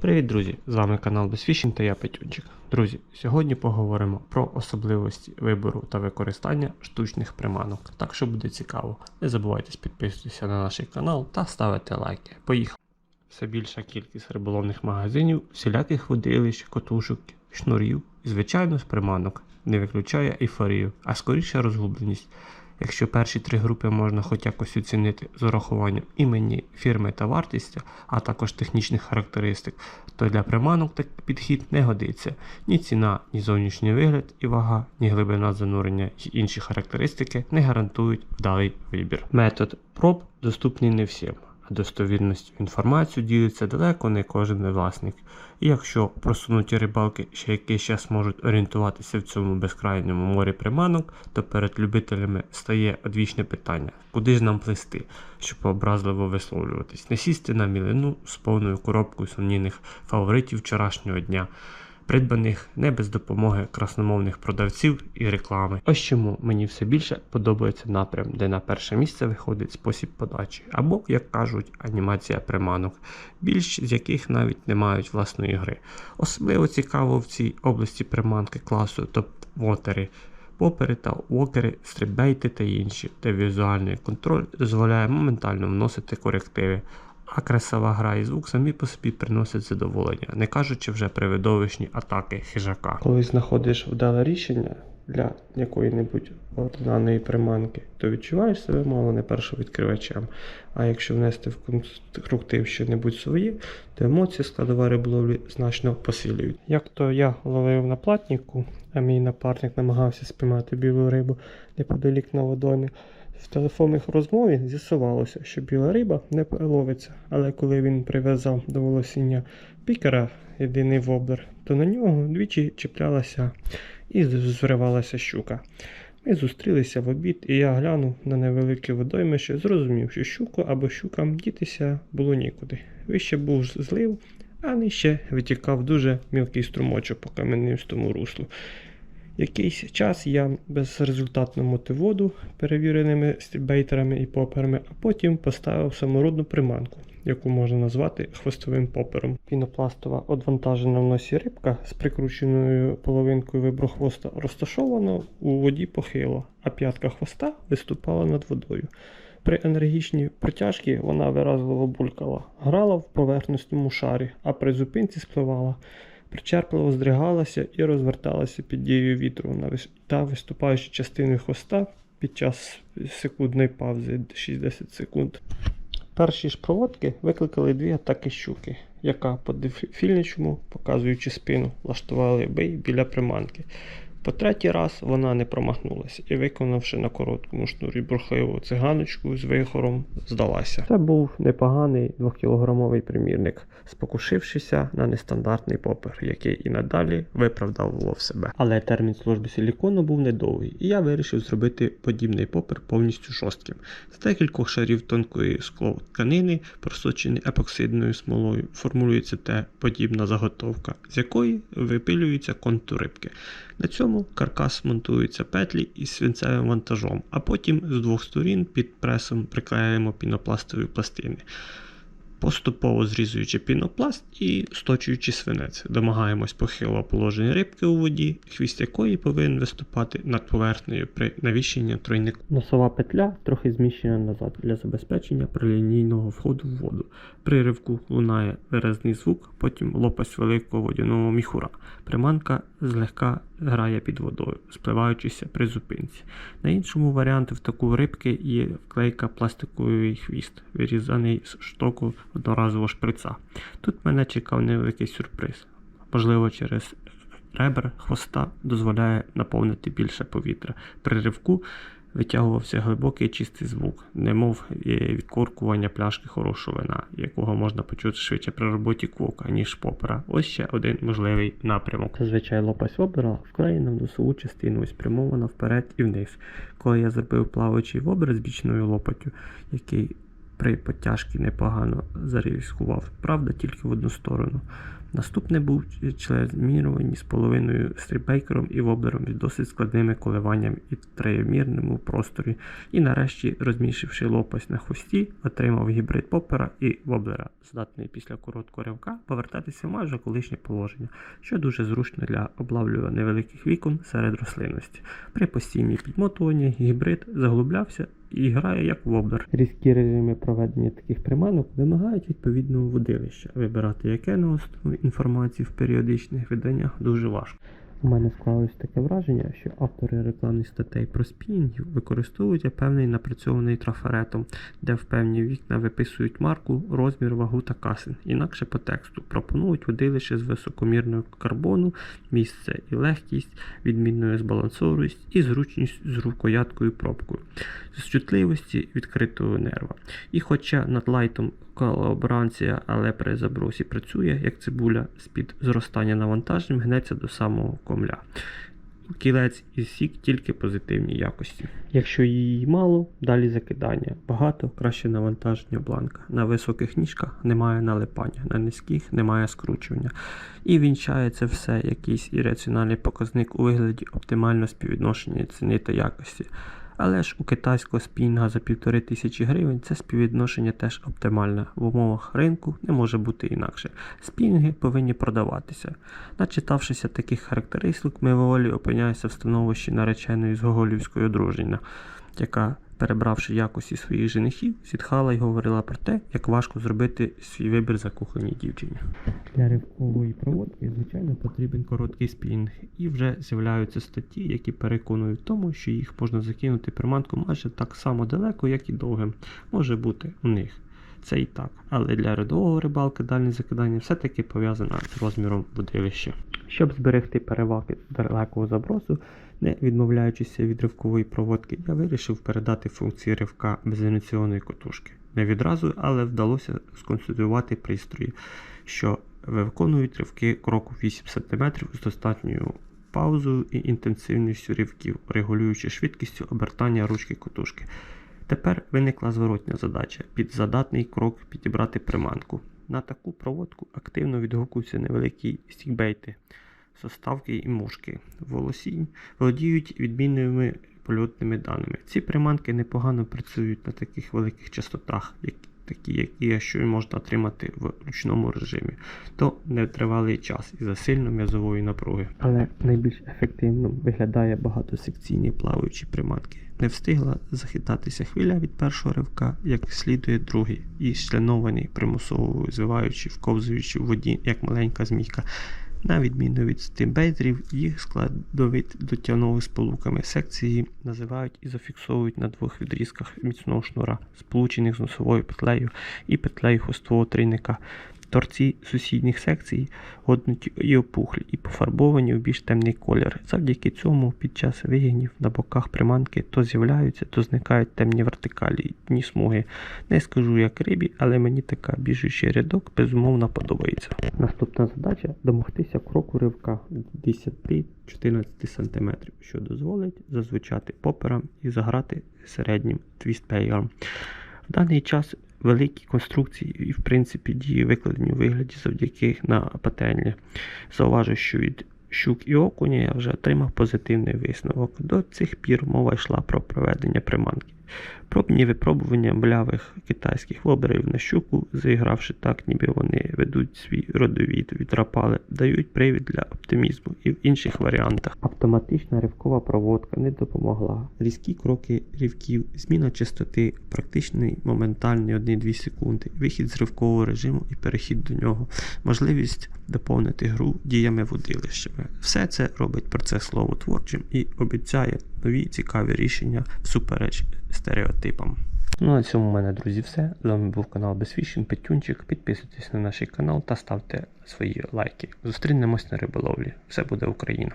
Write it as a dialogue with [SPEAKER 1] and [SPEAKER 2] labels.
[SPEAKER 1] Привіт, друзі! З вами канал Безфішінг та я Петюнчик. Друзі, сьогодні поговоримо про особливості вибору та використання штучних приманок. Так що буде цікаво. Не забувайте підписуватися на наш канал та ставити лайки. Поїхали! Все більша кількість риболовних магазинів, всіляких водилищ, котушок, шнурів і, звичайно, з приманок не виключає ейфорію, а скоріше розгубленість. Якщо перші три групи можна хоч якось оцінити з урахуванням імені, фірми та вартості, а також технічних характеристик, то для приманок такий підхід не годиться. Ні ціна, ні зовнішній вигляд і вага, ні глибина занурення і інші характеристики не гарантують вдалий вибір. Метод проб доступний не всім. А Достовірністю інформацію ділиться далеко не кожен власник. І якщо просунуті рибалки ще якийсь час можуть орієнтуватися в цьому безкрайньому морі приманок, то перед любителями стає одвічне питання: куди ж нам плисти, щоб образливо висловлюватись, не сісти на мілину з повною коробкою сумнівних фаворитів вчорашнього дня. Придбаних не без допомоги красномовних продавців і реклами. Ось чому мені все більше подобається напрям, де на перше місце виходить спосіб подачі, або, як кажуть, анімація приманок, більш з яких навіть не мають власної гри. Особливо цікаво в цій області приманки класу топ-вотери. Попери та вокери, стрибейти та інші, де візуальний контроль дозволяє моментально вносити корективи, красива гра і звук самі по собі приносять задоволення, не кажучи вже про видовищні атаки хижака. Коли знаходиш вдале рішення для якої-небудь даної приманки, то відчуваєш себе мало не першовідкривачем. А якщо внести в конструктив що-небудь своє, то емоції складова риболовлі значно посилюють. Як то я ловив на платніку, а мій напарник намагався спіймати білу рибу неподалік на водомі. В телефонних розмові з'ясувалося, що біла риба не ловиться, але коли він прив'язав до волосіння пікера єдиний воблер, то на нього двічі чіплялася і зривалася щука. Ми зустрілися в обід, і я глянув на невелике водоймище, зрозумів, що щуку або щукам дітися було нікуди. Вище був злив, а нижче витікав дуже мілкий струмочок по кам'янистому руслу. Якийсь час я безрезультатно мотив воду перевіреними бейтерами і поперами, а потім поставив самородну приманку, яку можна назвати хвостовим попером. Пінопластова одвантажена в носі рибка з прикрученою половинкою виброхвоста розташована у воді похило, а п'ятка хвоста виступала над водою. При енергічній протяжці вона виразливо булькала, грала в поверхностному шарі, а при зупинці спливала причерпливо здригалася і розверталася під дією вітру та виступаючи частиною хвоста під час секундної паузи 60 секунд. Перші ж проводки викликали дві атаки щуки, яка по дефільничому, показуючи спину, влаштували бий біля приманки. По третій раз вона не промахнулася і, виконавши на короткому шнурі бурхливу циганочку з вихором, здалася. Це був непоганий 2-кілограмовий примірник, спокушившися на нестандартний попер, який і надалі виправдовував себе. Але термін служби силікону був недовгий, і я вирішив зробити подібний попер повністю жорстким. З декількох шарів тонкої скло тканини, просочений епоксидною смолою, формулюється те подібна заготовка, з якої випилюється контур рибки. На цьому каркас монтується петлі із свинцевим вантажом, а потім з двох сторін під пресом приклеюємо пінопластові пластини. Поступово зрізуючи пінопласт і сточуючи свинець, домагаємось похилого положення рибки у воді, хвіст якої повинен виступати над поверхнею при навіщенні тройнику. Носова петля трохи зміщена назад для забезпечення прилінійного входу в воду. При ривку лунає виразний звук, потім лопасть великого водяного міхура. Приманка злегка грає під водою, спливаючися при зупинці. На іншому варіанті в таку рибки є вклейка пластиковий хвіст, вирізаний з штоку одноразового шприца. Тут мене чекав невеликий сюрприз. Можливо, через ребер хвоста дозволяє наповнити більше повітря. При ривку витягувався глибокий чистий звук, немов відкоркування пляшки хорошого вина, якого можна почути швидше при роботі квока, ніж попера. Ось ще один можливий напрямок. Зазвичай лопасть вобера вклеєна в носову частину і спрямована вперед і вниз. Коли я зробив плаваючий вобер з бічною лопаттю, який при потяжці непогано зарискував, правда, тільки в одну сторону, Наступне був член змірювані з половиною стрібейкером і воблером з досить складними коливаннями і триємірному просторі. І нарешті, розмішивши лопасть на хвості, отримав гібрид попера і воблера, здатний після короткого ривка повертатися в майже колишнє положення, що дуже зручно для облавлювання невеликих вікон серед рослинності. При постійній підмотуванні гібрид заглублявся і грає як воблер. Різкі режими проведення таких приманок вимагають відповідного водилища. Вибирати яке на основі інформації в періодичних виданнях дуже важко. У мене склалось таке враження, що автори рекламних статей про спінінгів використовують певний напрацьований трафаретом, де в певні вікна виписують марку, розмір, вагу та касин. Інакше по тексту пропонують водилище з високомірною карбону, місце і легкість, відмінною збалансованість і зручність з рукояткою пробкою, з чутливості відкритого нерва. І хоча над лайтом колаборанція, але при забросі працює, як цибуля, з-під зростання навантажень гнеться до самого комля. Кілець і сік тільки позитивні якості. Якщо її мало, далі закидання. Багато краще навантаження бланка. На високих ніжках немає налипання, на низьких немає скручування. І вінчається все якийсь ірраціональний показник у вигляді оптимального співвідношення ціни та якості. Але ж у китайського спінга за півтори тисячі гривень це співвідношення теж оптимальне. В умовах ринку не може бути інакше. Спінги повинні продаватися. Начитавшися таких характеристик, ми волі опиняємося в становищі нареченої з Гоголівської одруження, яка, перебравши якості своїх женихів, зітхала й говорила про те, як важко зробити свій вибір закоханій дівчині. Для ривкової проводки, звичайно, потрібен короткий спінг, і вже з'являються статті, які переконують в тому, що їх можна закинути приманку майже так само далеко, як і довгим. Може бути у них. Це і так. Але для рядового рибалки дальнє закидання все-таки пов'язане з розміром водилища. Щоб зберегти переваги далекого забросу, не відмовляючися від ривкової проводки, я вирішив передати функції ривка безініційної котушки. Не відразу, але вдалося сконструювати пристрої, що виконують ривки кроку 8 см з достатньою паузою і інтенсивністю ривків, регулюючи швидкістю обертання ручки котушки. Тепер виникла зворотня задача під задатний крок підібрати приманку. На таку проводку активно відгукуються невеликі стікбейти, составки і мушки. Волосінь володіють відмінними польотними даними. Ці приманки непогано працюють на таких великих частотах, як, такі, які що можна отримати в ручному режимі, то нетривалий час із-за сильно м'язової напруги. Але найбільш ефективно виглядає багатосекційні плаваючі приманки. Не встигла захитатися хвиля від першого ривка, як слідує другий, і членований примусово звиваючи, вковзуючи в воді, як маленька змійка. На відміну від стимбейтерів, їх складові дотягнули сполуками секції називають і зафіксовують на двох відрізках міцного шнура, сполучених з носовою петлею і петлею хвостового трійника. Торці сусідніх секцій годнуті і опухлі, і пофарбовані у більш темний колір. Завдяки цьому під час вигинів на боках приманки то з'являються, то зникають темні вертикалі, дні смуги. Не скажу як рибі, але мені така біжучий рядок безумовно подобається. Наступна задача домогтися кроку ривка 10-14 см, що дозволить зазвучати поперам і заграти середнім твістпеєром. В даний час великі конструкції і, в принципі, дії викладені у вигляді завдяки на пательні. Зауважу, що від щук і окуня я вже отримав позитивний висновок. До цих пір мова йшла про проведення приманки. Пробні випробування млявих китайських воблерів на щуку, заігравши так, ніби вони ведуть свій родовід, відрапали, дають привід для оптимізму і в інших варіантах. Автоматична ривкова проводка не допомогла. Різкі кроки ривків, зміна частоти, практичний моментальний 1-2 секунди, вихід з ривкового режиму і перехід до нього, можливість доповнити гру діями водилищами. Все це робить процес словотворчим і обіцяє нові цікаві рішення всупереч стереотипам. Ну, на цьому в мене, друзі, все. З вами був канал Безфішін, Петюнчик. Підписуйтесь на наш канал та ставте свої лайки. Зустрінемось на риболовлі. Все буде Україна!